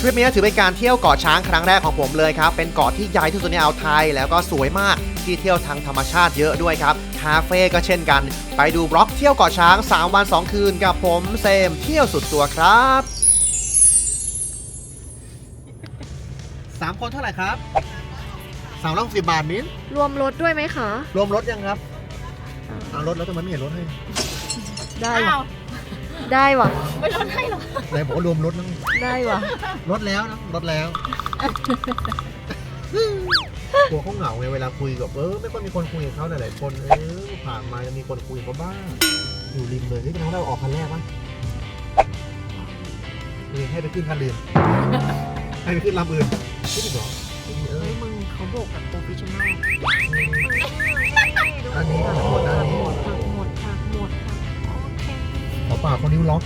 ทริปนี้ถือเป็นการเที่ยวเกาะช้างครั้งแรกของผมเลยครับ เป็นเกาะที่ใหญ่ที่สุดในอ่าวไทย แล้วก็สวยมากที่เที่ยวทางธรรมชาติเยอะด้วยครับ คาเฟ่ก็เช่นกัน ไปดูบล็อกเที่ยวเกาะช้าง 3 วัน 2 คืนกับผมเซมเที่ยวสุดตัวครับสามคนเท่าไหร่ครับสามร้อยสิบบาทมิ้นรวมรถด้วยไหมคะ รวมรถยังครับเอารถแล้วทำไมไม่เห็นรถให้ ได้ว่ะ ได้ว่ะไหนบอกว่ารวมรถนะได้ว่ะ รถแล้วนะรถแล้วกลัวเขาเหงาไงเวลาคุยกับเออไม่ค่อยมีคนคุยกับเขาหลายๆคนเออผ่านมาจะมีคนคุยกับเขาบ้างอยู่ริมเลยนี่เป็นครั้งแรกออกคันแรกปะนี่ให้ไปขึ้นคันอื่นให้ไปขึ้นลำอื่นขึ้นอีกเหรอเออเฮ้ยมึงเขาโบกกับโปรเฟชชั่นอลอันนี้ก็หมดอัน นิ้วล็อก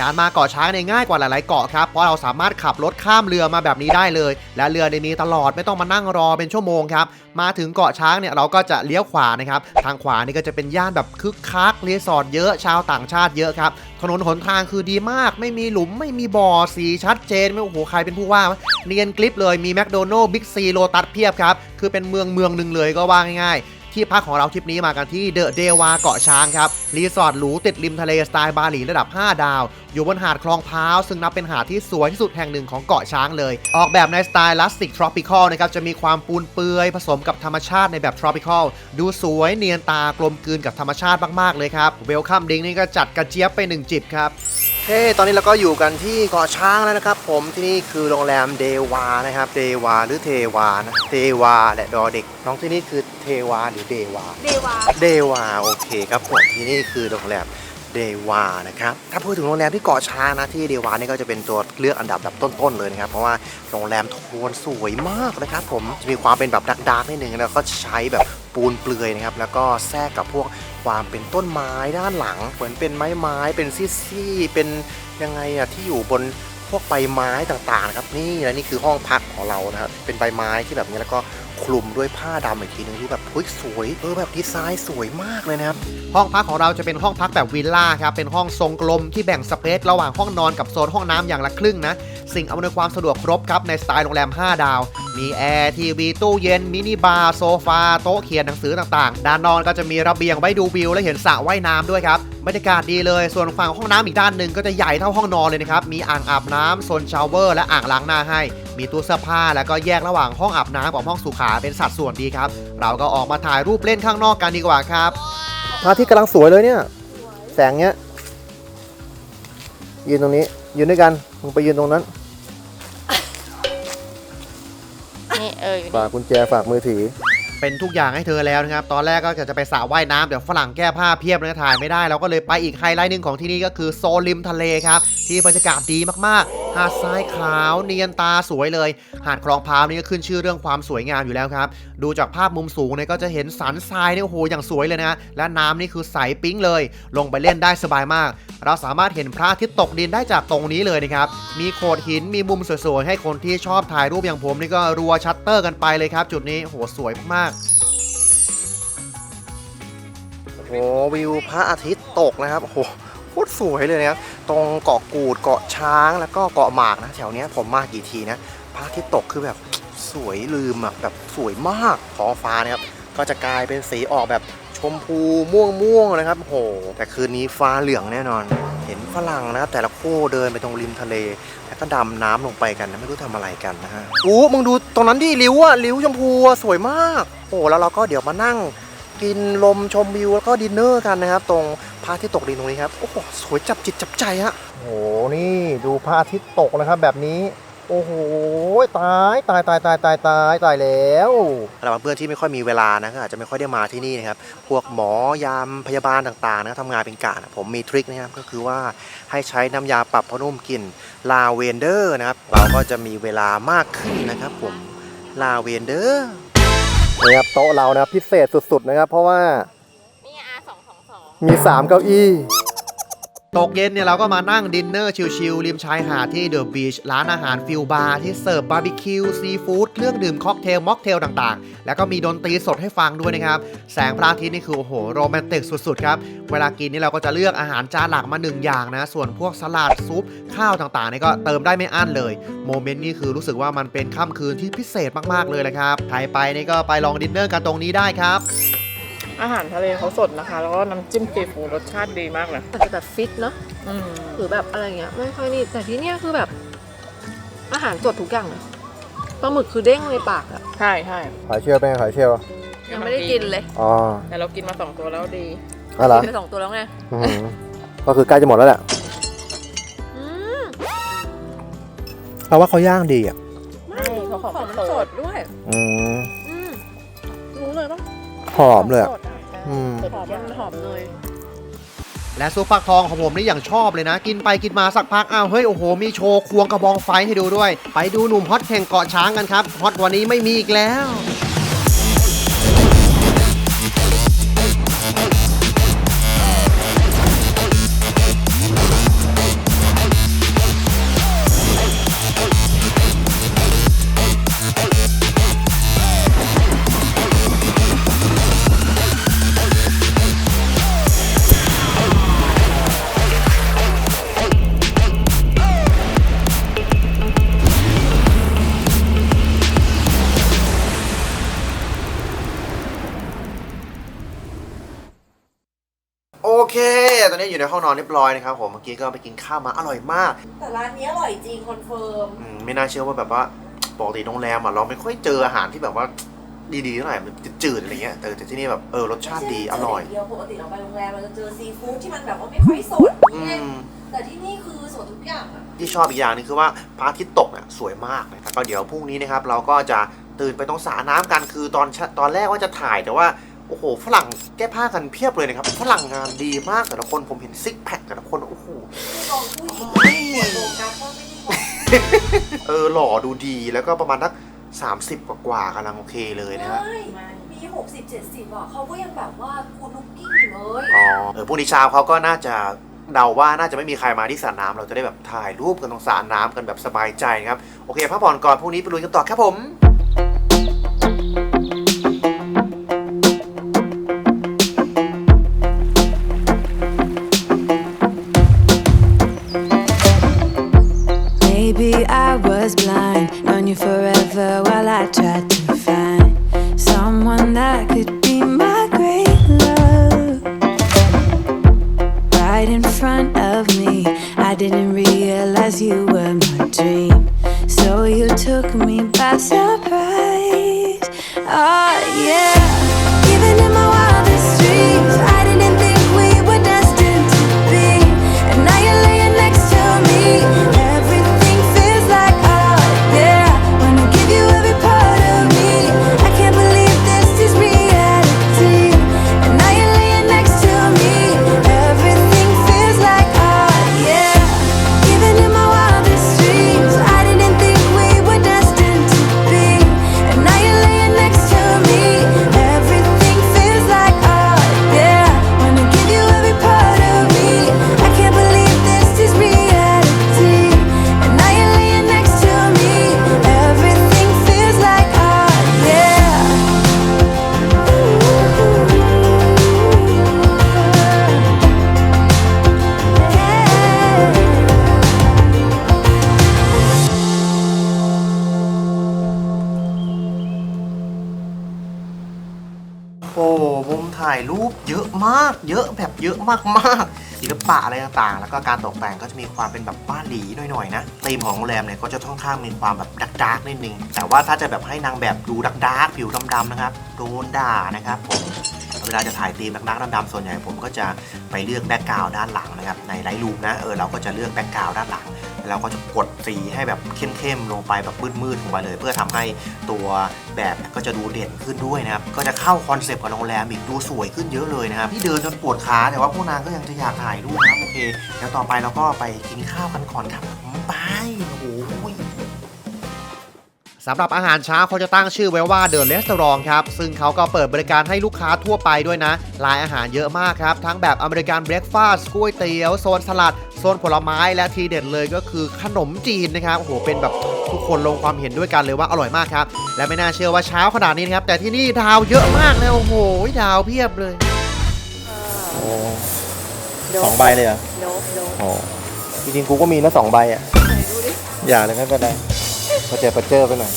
การมาเกาะช้างเนี่ยง่ายกว่าหลาย ๆ เกาะครับ เพราะเราสามารถขับรถข้ามเรือมาแบบนี้ได้เลย และเรือในนี้ตลอดไม่ต้องมานั่งรอเป็นชั่วโมงครับ มาถึงเกาะช้างเนี่ยเราก็จะเลี้ยวขวานะครับ ทางขวานี่ก็จะเป็นย่านแบบคึกคักรีสอร์ทเยอะ ชาวต่างชาติเยอะครับ ถนนหนทางคือดีมาก ไม่มีหลุม ไม่มีบ่อ สีชัดเจน ไม่โอ้โห ใครเป็นผู้ว่า เนียนกลิปเลย มีแมคโดนัลล์ บิ๊กซี โลตัสเพียบครับ คือเป็นเมืองเมืองหนึ่งเลยก็ว่าง่ายๆ ที่พักของเราทริปนี้มากันที่เดอะเดวาเกาะช้างครับ รีสอร์ทหรูติดริมทะเลสไตล์บาหลีระดับ 5 ดาว อยู่บนหาดคลองพร้าว ซึ่งนับเป็นหาดที่สวยที่สุดแห่งหนึ่งของเกาะช้างเลย ออกแบบในสไตล์ลัสติกทรอปิคอลนะครับ จะมีความปูนเปือยผสมกับธรรมชาติในแบบทรอปิคอลดูสวยเนียนตากลมกลืนกับธรรมชาติมากๆเลยครับเวลคัมดิงนี่ก็จัดกระเจี๊ยบไปหนึ่งจิบครับ เฮ้ ตอนนี้เราก็อยู่กันที่เกาะช้างแล้วนะครับ ผม ที่นี่คือโรงแรมเดวานะครับ เดวาหรือเทวานะ เทวาแหละดอเด็ก น้องที่นี่คือเทวาหรือเดวา เดวา เดวา โอเคครับผม ที่นี่คือโรงแรมเดวานะครับ ถ้าพูดถึงโรงแรมที่เกาะช้างนะที่เดวานี่ก็จะเป็นตัวเลือกอันดับแบบต้นๆเลยนะครับ เพราะว่าโรงแรมโทนสวยมากนะครับ ผม จะมีความเป็นแบบดาร์กๆนิดนึงแล้วก็ใช้แบบปูนเปลือยนะครับ แล้วก็แทรกกับพวก ความเป็นต้นไม้ด้านหลัง เหมือนเป็นไม้ไม้เป็นซี่ๆเป็นยังไงอะที่อยู่บนพวกใบไม้ต่างๆครับนี่และนี่คือห้องพักของเรานะครับเป็นใบไม้ที่แบบนี้แล้วก็ คลุมด้วยผ้าดำอีกทีนึงที่แบบเฮ้ยสวยเออแบบดีไซน์สวยมากเลยนะครับห้องพักของเราจะเป็นห้องพักแบบวิลล่าครับเป็นห้องทรงกลมที่แบ่งสเปซระหว่างห้องนอนกับโซนห้องน้ำอย่างละครึ่งนะสิ่งอำนวยความสะดวกครบครับในสไตล์โรงแรม 5 ดาว มีแอร์ทีวีตู้เย็น มินิบาร์โซฟาโต๊ะเขียนหนังสือต่างๆ ด้านนอนก็จะมีระเบียงไว้ดูวิวและเห็นสระว่ายน้ำด้วยครับบรรยากาศดีเลย ส่วนฝั่งห้องน้ำอีกด้านหนึ่งก็จะใหญ่เท่าห้องนอนเลยนะครับ มีอ่างอาบน้ำโซนชาวเวอร์ และอ่างล้างหน้าให้ มีตู้เสื้อผ้าแล้วก็แยกระหว่างห้องอาบน้ำกับห้องสุขาเป็นสัดส่วนดีครับ เราก็ออกมาถ่ายรูปเล่นข้างนอกกันดีกว่าครับพระอาทิตย์กำลังสวยเลยเนี่ย แสงเนี้ย ยืนตรงนี้ ยืนด้วยกัน มึงไปยืนตรงนั้น นี่เอออยู่ฝากกุญแจฝากมือถือ เป็นทุกอย่างให้เธอแล้วนะครับ ตอนแรกก็จะไปสระว่ายน้ำเดี๋ยวฝรั่งแก้ผ้าเพียบเลยถ่ายไม่ได้ เราก็เลยไปอีกไฮไลท์หนึ่งของที่นี่ก็คือโซนริมทะเลครับ ที่บรรยากาศดีมากๆ หาดทรายขาวเนียนตาสวยเลย หาดคลองพาวนี่ก็ขึ้นชื่อเรื่องความสวยงามอยู่แล้วครับ ดูจากภาพมุมสูงเนี่ยก็จะเห็นสันทรายเนี่ยโอ้โหอย่างสวยเลยนะและน้ำนี่คือใสปิ๊งเลย ลงไปเล่นได้สบายมาก เราสามารถเห็นพระอาทิตย์ตกดินได้จากตรงนี้เลยนะครับ มีโขดหินมีมุมสวยๆให้คนที่ชอบถ่ายรูปอย่างผมนี่ก็รัวชัตเตอร์กันไปเลยครับ จุดนี้โหสวยมาก วิวพระอาทิตย์ตกนะครับโอ้โหโคตรสวยเลยนะครับ ตรงเกาะกูดเกาะช้างแล้วก็เกาะหมากนะ แถวเนี้ยผมมากี่ทีนะพระอาทิตย์ตกคือแบบสวยลืมอะแบบสวยมากท้องฟ้านะครับก็จะกลายเป็นสีออกแบบชมพูม่วงม่วงๆนะครับโห แต่คืนนี้ฟ้าเหลืองแน่นอน เห็นฝรั่งนะครับแต่ละคู่เดินไปตรงริมทะเล แล้วก็ดำน้ำลงไปกันนะไม่รู้ทำอะไรกันนะฮะอู้มึงดูตรงนั้นดิริ้วอะริ้วชมพูอะสวยมากโอ้แล้วเราก็เดี๋ยวมานั่ง กินลมชมวิวแล้วก็ดินเนอร์กันนะครับ ตรงพระอาทิตย์ตกดินตรงนี้ครับโอ้โหสวยจับจิตจับใจฮะโอ้โหนี่ดูพระอาทิตย์ตกนะครับแบบนี้โอ้โหตายตายตายตายตายตายตายแล้วสำหรับเพื่อนที่ไม่ค่อยมีเวลานะก็อาจจะไม่ค่อยได้มาที่นี่นะครับ พวกหมอยามพยาบาลต่างๆนะทำงานเป็นกะนะผมมีทริคนะครับก็คือว่าให้ใช้น้ำยาปรับผ้านุ่มกลิ่นลาเวนเดอร์นะครับ เราก็จะมีเวลามากขึ้นนะครับผมลาเวนเดอร์ นี่ครับโต๊ะเรานะครับพิเศษสุดๆนะครับ เพราะว่า นี่อาสองสองสองมี3เก้าอี้ ตกเย็นเนี่ยเราก็มานั่งดินเนอร์ชิลๆริมชายหาดที่เดอะบีชร้านอาหารฟิลบาร์ที่เสิร์ฟบาร์บีคิวซีฟู้ดเครื่องดื่มค็อกเทลม็อกเทลต่างๆ แล้วก็มีดนตรีสดให้ฟังด้วยนะครับ แสงพระอาทิตย์นี่คือ โอ้โห โรแมนติกสุดๆครับ เวลากินนี่เราก็จะเลือกอาหารจานหลักมาหนึ่งอย่างนะ ส่วนพวกสลัดซุป ข้าวต่างๆนี่ก็เติมได้ไม่อั้นเลย โมเมนต์นี่คือรู้สึกว่ามันเป็นค่ำคืนที่พิเศษมากๆเลยนะครับใครไปนี่ก็ไปลองดินเนอร์กันตรงนี้ได้ครับ อาหารทะเลเขาสดนะคะ แล้วก็น้ำจิ้มซีฟู้ดรสชาติดีมากเลยแต่แบบฟิตเนาะอืมหรือแบบอะไรเงี้ยไม่ค่อยนี่แต่ที่เนี่ยคือแบบ อาหารสดทุกอย่างเลยปลาหมึกคือเด้งในปากอะใช่ใช่ขายเชี่ยวเป็นไงขายเชี่ยวยังไม่ได้กินเลยอ๋อแต่เรากินมาสองตัวแล้วดีอะไรกินไปสองตัวแล้วไงก็คือใกล้จะหมดแล้วแหละอืมเพราะว่าเขาย่างดีอะไม่เขาของของมันสสดดด้วย อืมอืมรู้เลยปะ หอมเลยอะสดอะอืมสดหอมย่างมันหอมเลยและซุปฟักทองของผมนี่อย่างชอบเลยนะ กินไปกินมาสักพักอ้าวเฮ้ยโอ้โหมีโชว์ควงกระบองไฟให้ดูด้วย ไปดูหนุ่มฮอตแข่งเกาะช้างกันครับฮอตกวันนี้ไม่มีอีกแล้ว ตอนนี้อยู่ในห้องนอนเรียบร้อยนะครับผมเมื่อกี้ก็ไปกินข้าวมาอร่อยมากแต่ร้านนี้อร่อยจริงคอนเฟิร์มอืมไม่น่าเชื่อว่าแบบว่าปกติโรงแรมอะเราไม่ค่อยเจออาหารที่แบบว่าดีๆเท่าไหร่มันจืดๆอะไรเงี้ยแต่แต่ที่นี่แบบเออรสชาติดีอร่อยเดียวปกติเราไปโรงแรมเราจะเจอซีฟู้ดที่มันแบบว่าไม่ค่อยสดอืไงมแต่ที่นี่คือสดทุกอย่างอะที่ชอบอีกอย่างหนึงคือว่าพระอาทิตย์ตกเนี่ยสวยมากนะครับก็เดี๋ยวพรุ่งนี้นะครับเราก็จะตื่นไปตรงสระน้ำกันคือตอนเช้าตอนแรกว่าจะถ่ายแต่ว่า โอ้โห ฝรั่งแก้ผ้ากันเพียบเลยนะครับ ฝรั่งงานดีมากแต่ละคนผมเห็นซิกแพคแต่ละคน โอ้โหคือลองผู้หญิงหัวโดมกันก็ไม่ได้บอกเออหล่อดูดีแล้วก็ประมาณทัก30กว่าๆกำลังโอเคเลยนะฮะไม่มีหกสิบเจ็ดสิบอะเขาก็ยังแบบว่ากูลุกกิ้งอยู่เลยอ๋อเออพรุ่งนี้เช้าเขาก็น่าจะเดาว่าน่าจะไม่มีใครมาที่สระน้ำเราจะได้แบบถ่ายรูปกันตรงสระน้ำกันแบบสบายใจนะครับ โอเคพักผ่อนก่อนพรุ่งนี้ไปลุยกันต่อครับผม โอ้มุมถ่ายรูปเยอะมาก เยอะแบบเยอะมากๆศิลปะอะไรต่างๆ แล้วก็การตกแต่งก็จะมีความเป็นแบบบ้านหลีหน่อยๆนะธีมของโรงแรมเนี่ยก็จะค่อนข้างมีความแบบดักดาร์กนิดนึงแต่ว่าถ้าจะแบบให้นางแบบดูดักดาร์กผิวดำๆนะครับโดนด่านะครับผมเวลาจะถ่ายธีมดักดาร์กดำๆส่วนใหญ่ผมก็จะไปเลือกแบ็กกราวด์ด้านหลังนะครับในไลท์รูมนะเออเราก็จะเลือกแบ็กกราวด์ด้านหลัง เราก็จะกดสีให้แบบเข้มๆลงไปแบบมืดๆลงไปเลย เพื่อทำให้ตัวแบบก็จะดูเด่นขึ้นด้วยนะครับก็จะเข้าคอนเซปต์กับโรงแรมอีกดูสวยขึ้นเยอะเลยนะครับที่เดินจนปวดขาแต่ว่าพวกนางก็ยังจะอยากถ่ายรูปนะครับโอเคเดี๋ยวต่อไปเราก็ไปกินข้าวกันก่อนครับไปโอ้โหสำหรับอาหารเช้าเขาจะตั้งชื่อไว้ว่าเด e ะ e ส t อรองครับ ซึ่งเขาก็เปิดบริการให้ลูกค้าทั่วไปด้วยนะรายอาหารเยอะมากครับ ทั้งแบบอเมริกันเบรคฟาสต์ก๋วยเตี๋ยว โซนสลัด โซนผลไม้และทีเด็ดเลยก็คือขนมจีนนะครับโอ้โหเป็นแบบทุกคนลงความเห็นด้วยกันเลยว่าอร่อยมากครับและไม่น่าเชื่อว่าเช้าขนาดนี้นะครับแต่ที่นี่ดาวเยอะมากเลยโอ้โหดาวเพียบเลยสองใบเลยเหรอโดบโดบอ๋อจริงๆกูก็มีนะสองใบอะอย่าเลยไม่เป็นไรพอเจอพอเจอไปหน่อย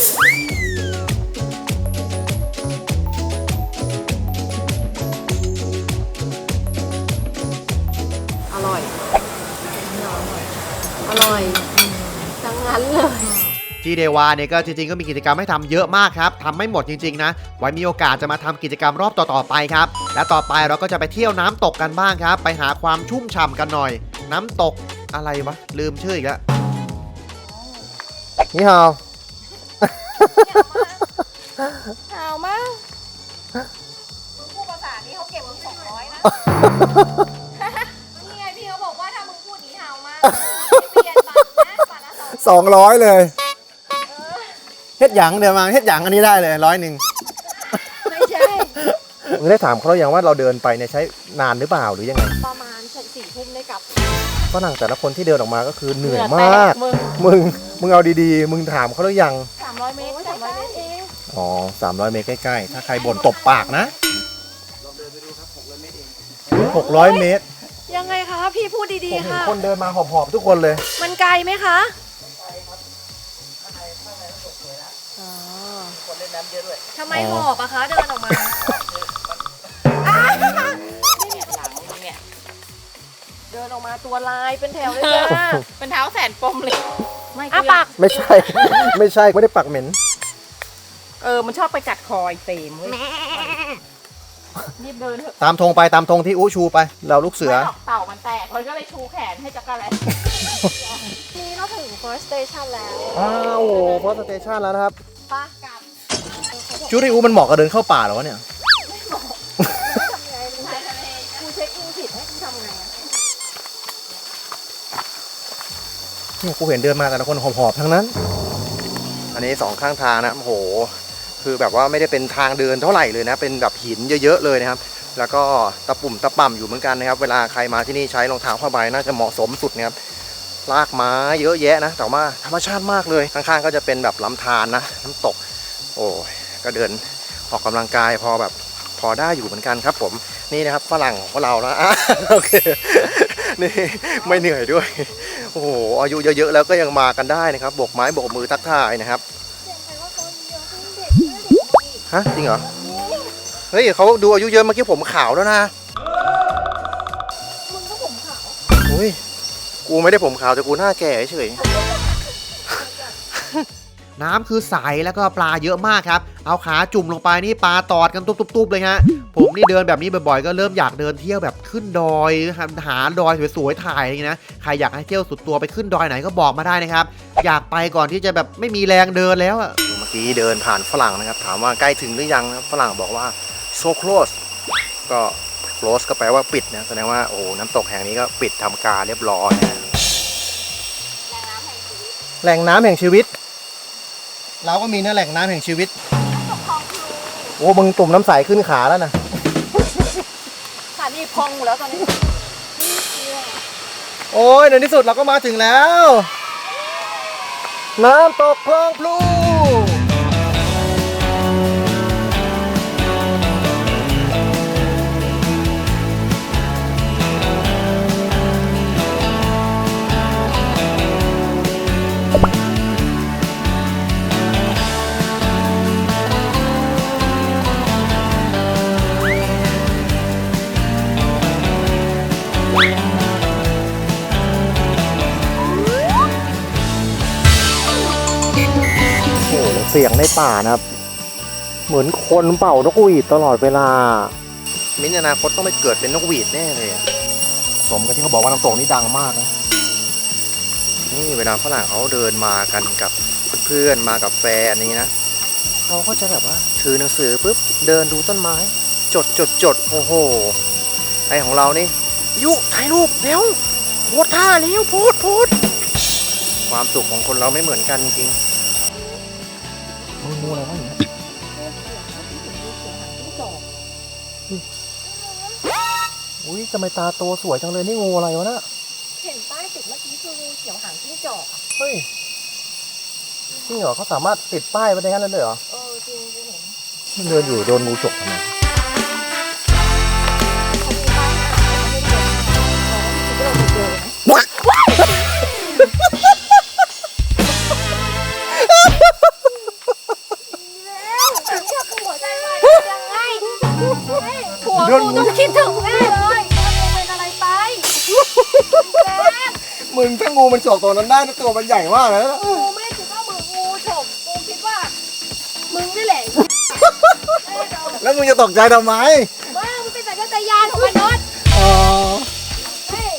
ที่เดวาเนี่ยก็จริงๆก็มีกิจกรรมให้ทำเยอะมากครับทำไม่หมดจริงๆนะ ไว้มีโอกาสจะมาทำกิจกรรมรอบต่อๆไปครับ และต่อไปเราก็จะไปเที่ยวน้ำตกกันบ้างครับ ไปหาความชุ่มฉ่ำกันหน่อย น้ำตกอะไรวะ ลืมชื่ออีกแล้วนี่ฮาวหาวมากพูดภาษานี้เขาเก็บมึงสองร้อยนะนี่ไงพี่เขาบอกว่าถ้ามึงพูดหนีเห่ามากเปลี่ยนบัตรนะบัตรละสองสองร้อยเลย เฮ็ดหยังเดี๋ยวมาเฮ็ดหยังอันนี้ได้เลยร้อยหนึ่งไม่ใช่ มึงได้ถามเขาหรือยังว่าเราเดินไปเนี่ยใช้นานหรือเปล่าหรือยังไงประมาณสี่ทุ่มได้กลับฝรั่งแต่ละคนที่เดินออกมาก็คือเหนื่อยแตมาก มึงมึงมึงเอาดีๆ มึงถามเขาหรือยังสามร้อยเมตรสามร้อยเมตรเองอ๋อสามร้อยเมตรใกล้ๆ ถ้าใครบ่นตบปากนะหกร้อยเมตรยังไงคะพี่พูดผดีมๆเห็นค่ะ คนเดินมาหอบๆทุกคนเลย มันไกลไหมคะ ยอะด้วยทำไมหอบอะคะเดินออกมาเดินออกมาตัวลายเป็นแถวเลยจ้าเป็นเท้าแสนปมเลย ไม่อ้าปากไม่ใช่ ไม่ใช่ไม่ได้ปักเหม็น เออมันชอบไปกัดคอยเต็มเว้ยรีบเดินเถอะตามธงไปตามธงที่อู้ชูไป เราลูกเสือ ไม่หรอกเต่ามันแตกมันก็เลยชูแขนให้จักรแลนี่เราถึง first station แล้วอ้าวโอ้โหพอสเตชันแล้วนะครับปะกลั บจูริอูมันเหมาะกับเดินเข้าป่าเหรอวะเนี่ยกูเช็คอินผิดให้กูทำไงอะเนี่ยกูเห็นเดินมาแต่ละคนหอบๆทั้งนั้น อันนี้สองข้างทางนะโอ้โห คือแบบว่าไม่ได้เป็นทางเดินเท่าไหร่เลยนะ เป็นแบบหินเยอะๆเลยนะครับ แล้วก็ตะปุ่มตะป่ำอยู่เหมือนกันนะครับ เวลาใครมาที่นี่ใช้รองเท้าผ้าใบน่าจะเหมาะสมสุดนะครับ ลากไม้เยอะแยะนะ แต่ว่าธรรมชาติมากเลย ข้างๆก็จะเป็นแบบลำธารนะ น้ำตก โอ้ย ก็เดินออกกำลังกายพอแบบพอได้อยู่เหมือนกันครับ ผมนี่นะครับฝรั่งของเรานะอะโอเคนี่ไม่เหนื่อยด้วยโอ้โหอายุเยอะๆแล้วก็ยังมากันได้นะครับโบกไม้โบกมือทักทายนะครับฮะจริงเหรอเฮ้ยเขาดูอายุเยอะเมื่อกี้ผมขาวแล้วนะมึงก็ผมขาวอุ้ยกูไม่ได้ผมขาวแต่กูหน้าแก่เฉย น้ำคือใสแล้วก็ปลาเยอะมากครับ เอาขาจุ่มลงไปนี่ปลาตอดกันตุ๊บๆๆเลยฮะ ผมนี่เดินแบบนี้บ่อยๆ ก็เริ่มอยากเดินเที่ยวแบบขึ้นดอยหาดอยสวยๆถ่ายอะไรอย่างงี้นะ ใครอยากให้เที่ยวสุดตัวไปขึ้นดอยไหนก็บอกมาได้นะครับ อยากไปก่อนที่จะแบบไม่มีแรงเดินแล้วอะเมื่อกี้เดินผ่านฝรั่งนะครับ ถามว่าใกล้ถึงหรือยังนะฝรั่งบอกว่า so close ก็ close ก็แปลว่าปิดนะแสดงว่าโอ้โหน้ำตกแห่งนี้ก็ปิดทำการเรียบร้อยนะแหล่งน้ำแห่งชีวิต เราก็มีนะแหล่งน้ำแห่งชีวิต โอ้มึงตุ่มน้ำใสขึ้นขาแล้วนะขานี่พองหมดแล้วตอนนี้โอ้ยในที่สุดเราก็มาถึงแล้ว น้ำตกคลองพลู เสียงในป่านะครับ เหมือนคนเป่านกหวีดตลอดเวลา มิ้นอนาคตต้องไปเกิดเป็นนกหวีดแน่เลยอะสมกับที่เขาบอกว่าน้ำตกนี่ดังมากนะ นี่เวลาฝรั่งเขาเดินมากันกับเพื่อนๆมากับแฟนนี้นะเขาก็จะแบบว่าถือหนังสือปุ๊บเดินดูต้นไม้ จดจดจดโอ้โหไอของเรานี่ยุถ่ายรูปเร็วโพสท่าเร็วโพสโพสความสุขของคนเราไม่เหมือนกันจริง งงูอะไรวะอย่างเงี้ยอุ้ยทำไมตาโตสวยจังเลยนี่งูอะไรวะน่ะเห็นป้ายติดเมื่อกี้คืองูเขียวหางจิ้งจอกอะเฮ้ยจริงเหรอเขาสามารถติดป้ายไว้ได้งั้นเลยเหรอ เออจริงกูเห็นมันเดินอยู่โดนงูฉกทำไม ผัวกูต้องคิดถึงแน่เลยมึงเป็นอะไรไปแจ๊คมึงถ้างูมันฉกตัวนั้นได้นะตัวมันใหญ่มากเลยนะกูไม่ได้คิดว่ามึงงูฉกกูคิดว่า มึงนี่แหละเอ้ยเราแล้วมึงจะตกใจทำไมว่ามึงเป็นสัญชาตญาณของมนุษย์อ๋อเฮ้ย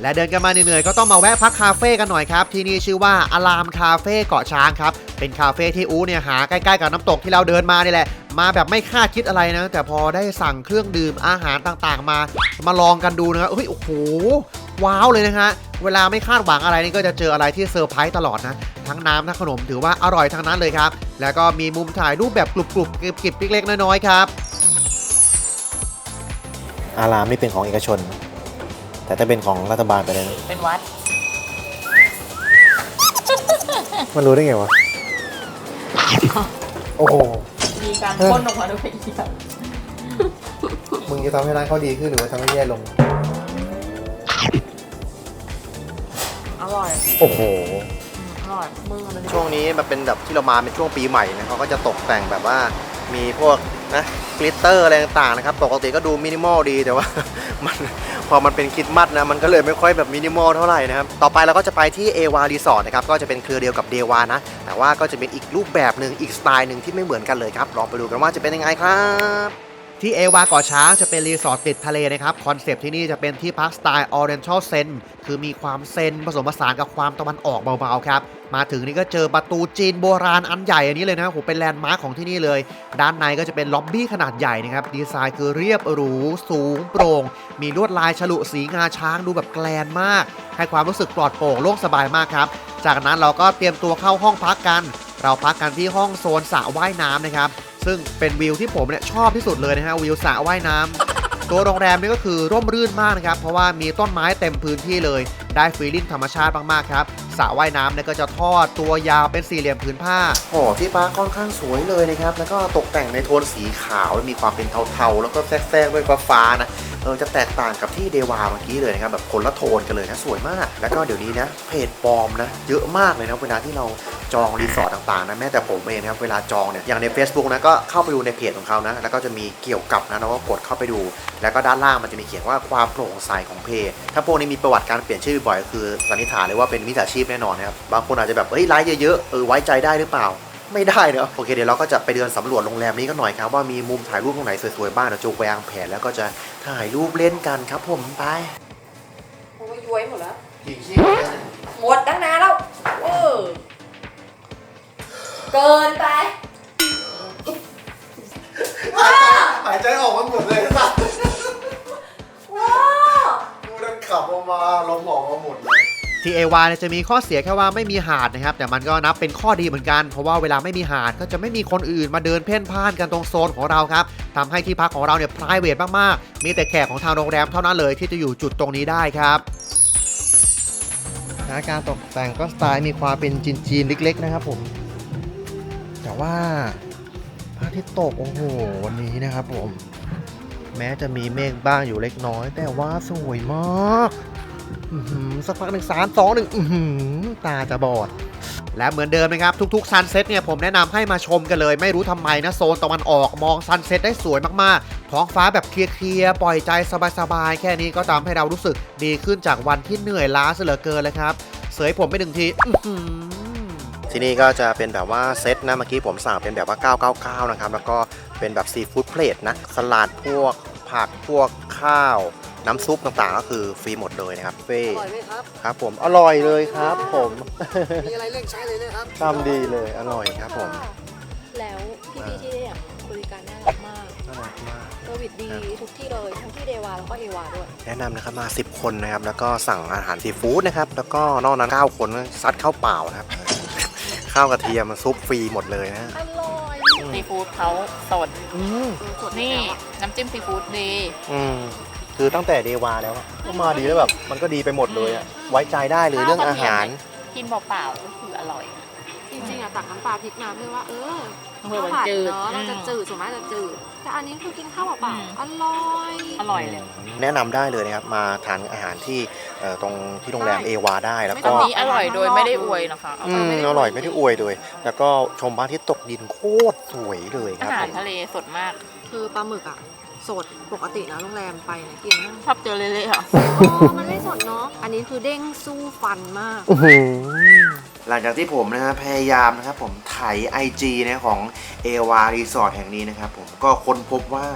และเดินกันมาเหนื่อยๆ ก็ต้องมาแวะพักคาเฟ่กันหน่อยครับ ที่นี่ชื่อว่าอารามคาเฟ่เกาะช้างครับ เป็นคาเฟ่ที่อูเนี่ยหาใกล้ๆกับน้ำตกที่เราเดินมานี่แหละ มาแบบไม่คาดคิดอะไรนะ แต่พอได้สั่งเครื่องดื่มอาหารต่างๆ มา มาลองกันดูนะครับเฮ้ยโอ้โห ว้าวเลยนะฮะ เวลาไม่คาดหวังอะไรนี่ก็จะเจออะไรที่เซอร์ไพรส์ตลอดนะ ทั้งน้ำทั้งขนมถือว่าอร่อยทั้งนั้นเลยครับ แล้วก็มีมุมถ่ายรูปแบบกรุบๆกริบๆเล็กๆน้อยๆครับ อารามนี่เป็นของเอกชน แต่ถ้าเป็นของรัฐบาลไปเลยนะเป็นวัด มันรู้ได้ไงวะ โอ้โห มีการพ่นออกมาด้วยอีกแบบมึงจะทำให้ร้านเขาดีขึ้นหรือว่าทำให้แย่ลง อร่อยโอ้โห อร่อยมึงมันช่วงนี้มันเป็นแบบที่เรามาเป็นช่วงปีใหม่นะเขาก็จะตกแต่งแบบว่ามีพวกนะกลิตเตอร์อะไรต่างๆนะครับ ปกติก็ดูมินิมอลดีแต่ว่า มัน พอมันเป็นคริดมัดนะมันก็เลยไม่ค่อยแบบมินิมอลเท่าไหร่นะครับ ต่อไปเราก็จะไปที่เอวารีสอร์ทนะครับก็จะเป็นเครือเดียวกับเดวานะ แต่ว่าก็จะเป็นอีกรูปแบบหนึ่งอีกสไตล์หนึ่งที่ไม่เหมือนกันเลยครับลองไปดูกันว่าจะเป็นยังไงครับ ที่เอวาเกาะช้างจะเป็นรีสอร์ทติดทะเลนะครับคอนเซปต์ที่นี่จะเป็นที่พักสไตล์ Oriental Zen คือมีความเซนผสมผสานกับความตะวันออกเบาๆครับมาถึงนี่ก็เจอประตูจีนโบราณอันใหญ่อันนี้เลยนะโหเป็นแลนด์มาร์คของที่นี่เลย ด้านในก็จะเป็นล็อบบี้ขนาดใหญ่นะครับดีไซน์คือเรียบหรูสูงโปร่ง มีลวดลายฉลุสีงาช้างดูแบบแกลนมาก ให้ความรู้สึกปลอดโปร่งโล่งสบายมากครับจากนั้นเราก็เตรียมตัวเข้าห้องพักกัน เราพักกันที่ห้องโซนสระว่ายน้ำนะครับ ซึ่งเป็นวิวที่ผมเนี่ยชอบที่สุดเลยนะฮะวิวสระว่ายน้ำตัวโรงแรมนี่ก็คือร่มรื่นมากนะครับ เพราะว่ามีต้นไม้เต็มพื้นที่เลย ได้ฟีลลิ่งธรรมชาติมากๆครับสระว่ายน้ำเนี่ยก็จะทอดตัวยาวเป็นสี่เหลี่ยมผืนผ้าโอ้ที่พักค่อนข้างสวยเลยนะครับ แล้วก็ตกแต่งในโทนสีขาว มีความเป็นเทาๆ แล้วก็แทรกๆด้วยฟ้าๆนะ เออจะแตกต่างกับที่เดวาเมื่อกี้เลยนะครับแบบคนละโทนกันเลยนะสวยมาก แล้วก็เดี๋ยวนี้นะเพจปลอมนะเยอะมากเลยนะเวลาที่เราจองรีสอร์ทต่างๆนะแม้แต่ผมเองนะครับเวลาจองเนี่ยอย่างใน Facebook นะก็เข้าไปดูในเพจของเขานะแล้วก็จะมีเกี่ยวกับนะเราก็กดเข้าไปดู แล้วก็ด้านล่างมันจะมีเขียนว่าความโปร่งใสของเพจถ้าพวกนี้มีประวัติการเปลี่ยนชื่อบ่อยคือสันนิษฐานเลยว่าเป็นมิจฉาชีพแน่นอนนะครับบางคนอาจจะแบบเฮ้ยไลค์เยอะๆเออไว้ใจได้หรือเปล่า ไม่ได้เนอะโอเคเดี๋ยวเราก็จะไปเดินสำรวจโรงแรมนี้กันหน่อยครับว่ามีมุมถ่ายรูปตรงไหนสวยๆบ้างเดี๋ยวจะวางแผนแล้วก็จะถ่ายรูปเล่นกันครับผมไปโอ้ยย้วยหมดแล้วอีกที่หมดตั้งนานแล้วเออเกินไปหายใจออกมาหมดเลยสัตว์ว้ากูนั่งขับออกมาลมออกมาหมดเลย ที่เอวาเนี่ยจะมีข้อเสียแค่ว่าไม่มีหาดนะครับ แต่มันก็นับเป็นข้อดีเหมือนกัน เพราะว่าเวลาไม่มีหาดก็จะไม่มีคนอื่นมาเดินเพ่นพ่านกันตรงโซนของเราครับทำให้ที่พักของเราเนี่ย p r i v a t มากๆ มีแต่แขกของทางโรงแรมเท่านั้นเลยที่จะอยู่จุดตรงนี้ได้ครับการตกแต่งก็สไตล์มีความเป็นจีนๆเล็ก ๆ นะครับผม แต่ว่าพระอาทิตย์ตกโอ้โหวันนี้นะครับผม แม้จะมีเมฆบ้างอยู่เล็กน้อย แต่ว่าสวยมาก สักพักหนึ่งสามสองหนึ่งตาจะบอด และเหมือนเดิมนะครับ ทุกๆซันเซ็ตเนี่ยผมแนะนำให้มาชมกันเลย ไม่รู้ทำไมนะโซนตะวันออกมองซันเซ็ตได้สวยมากๆ ท้องฟ้าแบบเคลียร์ๆ ปล่อยใจสบายๆ แค่นี้ก็ทำให้เรารู้สึกดีขึ้นจากวันที่เหนื่อยล้าเสียเหลือเกินเลยครับ เสยผมไปหนึ่งทีที่นี่ก็จะเป็นแบบว่าเซตนะเมื่อกี้ผมสั่งเป็นแบบว่า 999 นะครับ แล้วก็เป็นแบบซีฟู้ดเพลทนะสลัดพวกผักพวกข้าว น้ำซุปต่างๆ ก็คือฟรีหมดเลยนะครับเฟ่อร่อยไหมครับครับผมอร่อยเลยครับผมมีอะไรเร่งใช้เลยนะครับทำดีเลยอร่อยครับผม แล้วพี่ๆที่เนี่ยบริการน่ารักมากอร่อยมากเซอร์วิสดีทุกที่เลยทั้งที่เดวาแล้วก็เอวาด้วย แนะนำนะครับมา 10 คนนะครับ แล้วก็สั่งอาหารซีฟู้ดนะครับ แล้วก็นอกนั้น 9 คนก็ซัดข้าวเปล่านะครับ ข้าวกระเทียมมาซุปฟรีหมดเลยนะอร่อยซีฟู้ดเขาสดอืมสดนี่แล้วอะน้ำจิ้มซีฟู้ดดีอืม คือตั้งแต่เดวาแล้วอะก็มาดีแล้วแบบ มันก็ดีไปหมดเลยอะไว้ใจได้เลยเรื่องอาหาร กินเปล่าๆก็คืออร่อย จริงๆอะตักน้ำปลาพริกมาเพื่อว่าเออเพื่อข้าวมันผัดจืดเนาะเราจะอืมจืดส่วนมากจะจืด แต่อันนี้คือกินข้าวเปล่าอืม ๆอร่อยอร่อยเลย แนะนำได้เลยนะครับ มาทานอาหารที่เอ่อตรงที่โรงแรมเอวาได้แล้วตก็รงนี้อร่อยโดยไม่ได้อวยนะคะอืมอร่อยไม่ได้อวยเลย แล้วก็ชมพระอาทิตย์ตกดินโคตรสวยเลยคอารับหาผรมทะเลสดมาก คือปลาหมึกอะ สดปกตินะโรงแรมไปนะกินนั่งชอบเจอเละๆอะโอ้มันไม่สดเนาะอันนี้คือเด้งสู้ฟันมากหลังจากที่ผมนะฮะพยายามนะครับผมไถ IG นะของเอวารีสอร์ทแห่งนี้นะครับผมก็ค้นพบว่า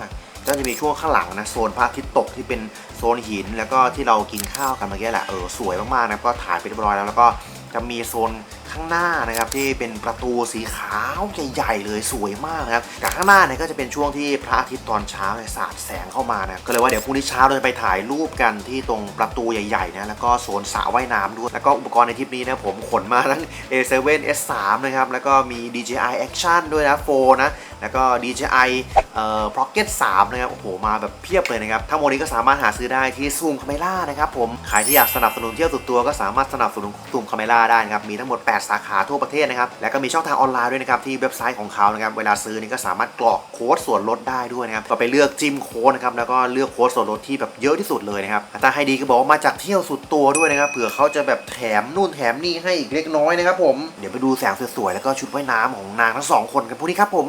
ก็จะมีช่วงข้างหลังนะโซนพระอาทิตย์ตกที่เป็นโซนหิน แล้วก็ที่เรากินข้าวกันเมื่อกี้แหละเออสวยมากๆนะครับก็ถ่ายไปเรียบร้อยแล้วแล้วก็จะมีโซน ข้างหน้านะครับที่เป็นประตูสีขาวใหญ่ๆเลยสวยมากนะครับจากข้างหน้าเนี่ยก็จะเป็นช่วงที่พระอาทิตย์ตอนเช้าเนี่ยสาดแสงเข้ามานะก็เลยว่าเดี๋ยวพรุ่งนี้เช้าเราจะไปถ่ายรูปกันที่ตรงประตูใหญ่ๆนะแล้วก็โซนสระว่ายน้ำด้วยแล้วก็อุปกรณ์ในทริปนี้นะผมขนมาทั้ง A7 S3 นะครับแล้วก็มี DJI Action ด้วยนะโฟนะแล้วก็ DJI เอ่อ Pocket 3 นะครับ โอ้โห มาแบบเพียบเลยนะครับ ทั้งหมดนี้ก็สามารถหาซื้อได้ที่ Zoom Camera นะครับผม ใครที่อยากสนับสนุนเที่ยวสุดตัวก็สามารถสนับสนุน Zoom Camera ได้นะครับ มีทั้งหมด 8 สาขาทั่วประเทศนะครับ แล้วก็มีช่องทางออนไลน์ด้วยนะครับ ที่เว็บไซต์ของเขานะครับ เวลาซื้อนี่ก็สามารถกรอกโค้ดส่วนลดได้ด้วยนะครับ ก็ไปเลือกจิ้มโค้ดนะครับ แล้วก็เลือกโค้ดส่วนลดที่แบบเยอะที่สุดเลยนะครับถ้าให้ดีก็บอกว่ามาจากเที่ยวสุดตัวด้วยนะครับ เผื่อเขาจะแบบแถมนู่นแถมนี่ให้อีกเล็กน้อยนะครับผม เดี๋ยวไปดูแสงสวยๆแล้วก็ชุดว่ายน้ำของนางทั้งสองคนกันพวกนี้ครับผม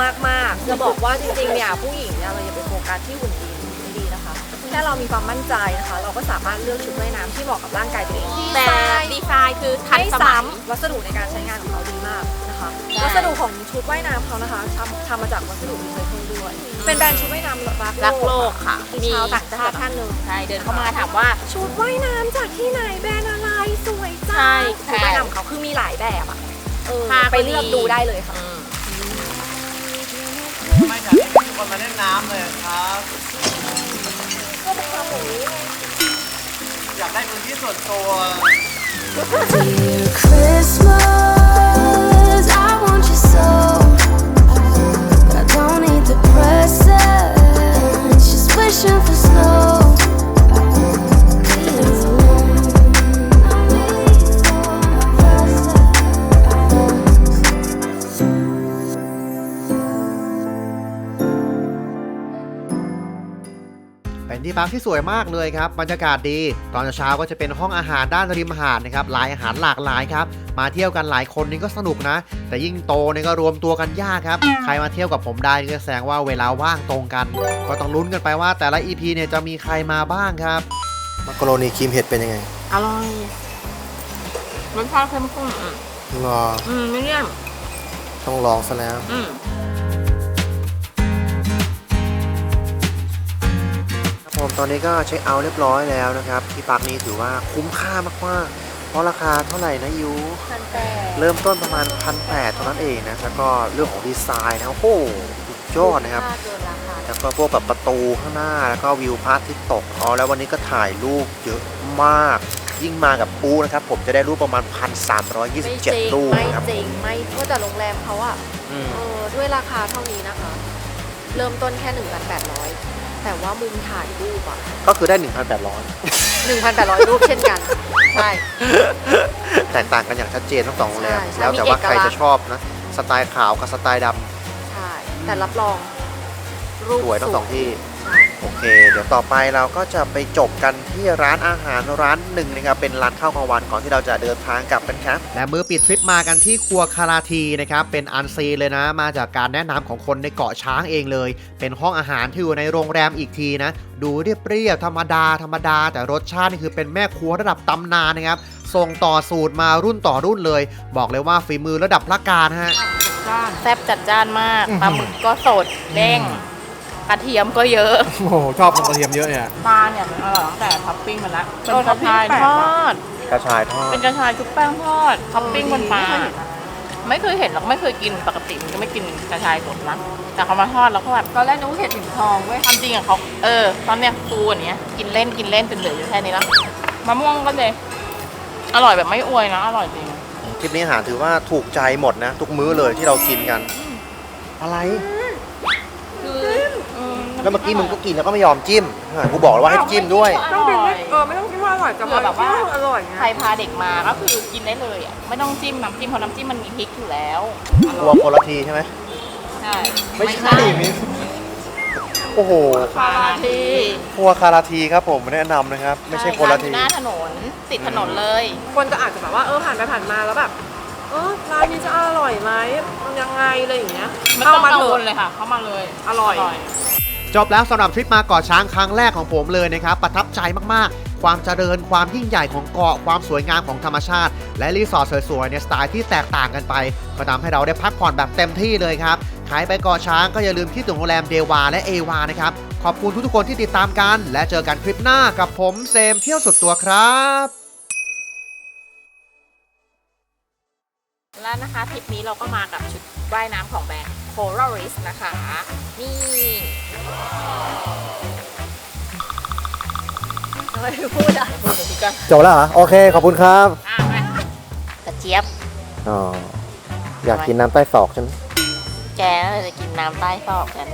มาอะมากๆ จะบอกว่าจริงๆ เนี่ยผู้หญิงเนี่ยเราอย่าไปโฟกัสที่หุ่นดีไม่ดีนะคะ แค่เรามีความมั่นใจนะคะ เราก็สามารถเลือกชุดว่ายน้ำที่เหมาะกับร่างกายตัวเองแต่ดีไซน์คือทันไม่สมัยซ้ำวัสดุในการใช้งานของเขาดีมากนะคะใช่วัสดุของชุดว่ายน้ำเขานะคะทำทำมาจากวัสดุรีไซเคิลด้วย เป็นแบรนด์ชุดว่ายน้ำรักรักโลกค่ะมีชาวต่างชาติท่านหนึ่งใช่เดินเข้ามาถามว่า ชุดว่ายน้ำจากที่ไหนแบรนด์อะไรสวยจัใช่งชุดว่ายน้ำของเขาคือมีหลายแบบอะเออผ้าก็ไปเลือกดีดูได้เลยค่ะ อืม ไม่อยากให้มีคนมาเล่นน้ำเลยครับอยากได้พื้นที่ส่วนตัว Dear Christmas, เป็นที่พักที่สวยมากเลยครับบรรยากาศดี ตอนเช้าก็จะเป็นห้องอาหารด้านริมหาดนะครับหลายอาหารหลากหลายครับมาเที่ยวกันหลายคนนี่ก็สนุกนะ แต่ยิ่งโตเนี่ยก็รวมตัวกันยากครับ ใครมาเที่ยวกับผมได้นี่ก็แสดงว่าเวลาว่างตรงกัน ก็ต้องลุ้นกันไปว่าแต่ละ EP เนี่ยจะมีใครมาบ้างครับมักกะโรนีครีมเห็ดเป็นยังไงอร่อยรสชาติเข้มข้นอืมรออืมไม่เลี่ยนต้องลองซะแล้ว อืม ผมตอนนี้ก็เช็คเอาท์เรียบร้อยแล้วนะครับ ที่พักนี้ถือว่าคุ้มค่ามากๆเพราะราคาเท่าไหร่นะยูพันแปดเริ่มต้นประมาณพันแปดเท่านั้นเองนะแล้วก็เรื่องของดีไซน์นะโอ้โหสุดยอดนะครับเกินราคาแล้วก็พวกแบบประตูข้างหน้าแล้วก็วิวพระอาทิตย์ตกอ๋อแล้ววันนี้ก็ถ่ายรูปเยอะมาก ยิ่งมากับปูนะครับ ผมจะได้รูปประมาณ 1,327 รูปไม่นะครับจริงไม่ว่าแต่โรงแรมเขาอะอืมเออด้วยราคาเท่านี้นะคะ เริ่มต้นแค่1,800แต่ว่ามุมถ่ายรูปอะก็คือได้ 1,800 1,800 รูปเช่นกันใช่ แตกต่างกันอย่างชัดเจนทั้งสองโรงแรมใช่ใช่แล้วแต่มีว่าเอกใครลักษณ์จะชอบนะ สไตล์ขาวกับสไตล์ดใช่แต่รับรองรูปำสวยทั้งสองที่ใช่ โอเค เดี๋ยวต่อไปเราก็จะไปจบกันที่ร้านอาหารร้านหนึ่งนะครับเป็นร้านข้าวกลางวันก่อนที่เราจะเดินทางกลับกันครับและมือปิดทริปมากันที่ครัวคาราทีนะครับเป็นอันซีนเลยนะ มาจากการแนะนำของคนในเกาะช้างเองเลย เป็นห้องอาหารที่อยู่ในโรงแรมอีกทีนะ ดูเรียบๆธรรมดาธรรมดา แต่รสชาตินี่คือเป็นแม่ครัวระดับตำนานนะครับส่งต่อสูตรมารุ่นต่อรุ่นเลย บอกเลยว่าฝีมือระดับพระการฮะแซ่บจัดจ้านมากปลาหมึกก็สดเด้ง กระเทียมก็เยอะ โอ้โหชอบกระเทียมเยอะเนี่ย ปลาเนี่ยมันอร่อยตั้งแต่ท็อปปิ้งมันละเป็นกระชายทอด กระชายทอดเป็นกระชายชุบแป้งทอดท็อปปิ้งบนปลาไม่เคยเห็นหรอกไม่เคยกินปกติมันก็ไม่กินกระชายสดนะแต่เขามาทอดแล้วก็แบบตอนแรกนึกว่าเห็ดหินทองเว้ยความจริงอะเขาเออตอนเนี้ยฟูอันเนี้ยกินเล่นกินเล่นจนเหลืออยู่แค่นี้แล้วมะม่วงก็เลยอร่อยแบบไม่อวยนะอร่อยจริงคลิปนี้อาหารถือว่าถูกใจหมดนะ ทุกมื้อเลยที่เรากินกัน อะไรคืออืม แล้วเมื่อกี้มึงก็กินแล้วก็ไม่ยอมจิ้มอะกูบอกแล้วว่าให้จิ้มด้วย ต้องกินไม่เออไม่ต้องคิดว่าอร่อยแต่เผื่อแบบว่าอร่อยไงใครพาเด็กมาก็คือกินได้เลยอะไม่ต้องจิ้มน้ำจิ้มเพราะน้ำจิ้มมันมีพริกอยู่แล้วครัวคนละทีใช่ไหม ใช่ไม่ใช่มิโอ้โห คาราทีครัวคาราทีครับผมแนะนำนะครับ ไม่ใช่คนละที ร้าอยู่หน้าถนนติดถนนเลย คนจะอาจจะแบบว่าเออผ่านไปผ่านมาแล้วแบบเออร้านนี้จะอร่อยไหมมันยังไงอะไรอย่างเงี้ยไม่เข้าต้องมากังเถวลอะเลยค่ะ เข้ามาเลย อร่อย จบแล้วสำหรับทริปมาเกาะช้างครั้งแรกของผมเลยนะครับ ประทับใจมากๆ ความเจริญความยิ่งใหญ่ของเกาะความสวยงามของธรรมชาติ และรีสอร์ทสวยๆในสไตล์ที่แตกต่างกันไปก็ทำให้เราได้พักผ่อนแบบเต็มที่เลยครับใครไปเกาะช้างก็อย่าลืมคิดถึงโรงแรมเดวาและเอวานะครับ ขอบคุณทุกๆคนที่ติดตามกัน และเจอกันคลิปหน้ากับผมเซมเที่ยวสุดตัวครับแล้วนะคะทริปนี้เราก็มากับชุดว่ายน้ำของแบ รนด์ Polaris นะคะ นี่อะไรพูดอะพูดเดี๋ยวพี่กันจบแล้วเหรอ โอเค ขอบคุณครับ อะมกระเจี๊ยบ อ๋อ อยากกินน้ำใต้ศอกใช่ไหมแกน่าจะกินน้ำใต้ซอกกัน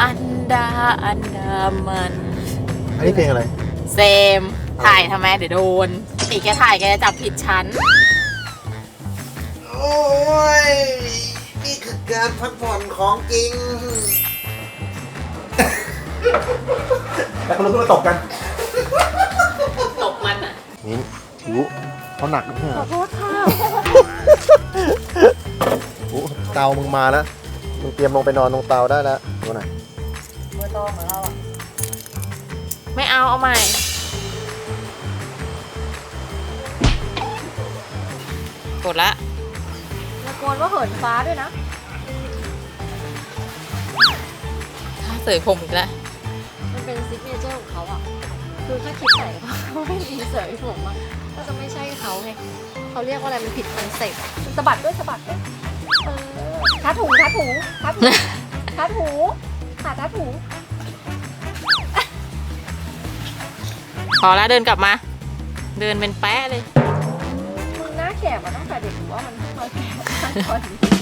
อันดา อันดามัน อันนี้เพลงอะไร เซม ถ่ายทำไมเดี๋ยวโดนตีแกถ่ายแกจะจับผิดชั้น โอ้ย นี่คือการพักผ่อนของจริง แล้วก็รู้ว่าตกกัน ตกมันอะ นี่รู้เขาหนักนะเนี่ยขอโทษค่ะเตามึงมาแล้ว มึงเตรียมลงไปนอนตรงเตาได้แล้วดูหน่อยไม่เอาเอาใหม่ กดละ ตะโกนว่าเหินฟ้าด้วยนะเสยผมอีกแล้ว มันเป็นซิกเนเจอร์ของเขาอะ คือถ้าคลิปไหนเขาไม่ดีเสยผมอะก็จะไม่ใช่เขาไงเขาเรียกว่าอะไรมันผิดคอนเซ็ปต์สะบัดด้วยสะบัดด้วยเออทัดหูทัดหูทัดหูทัดหูขาทัดหูพอแล้วเดินกลับมา เดินเป็นแป๊ะเลยมึงหน้าแขกมาตั้งแต่เด็กหรือว่ามันเพิ่งมาแขก funny.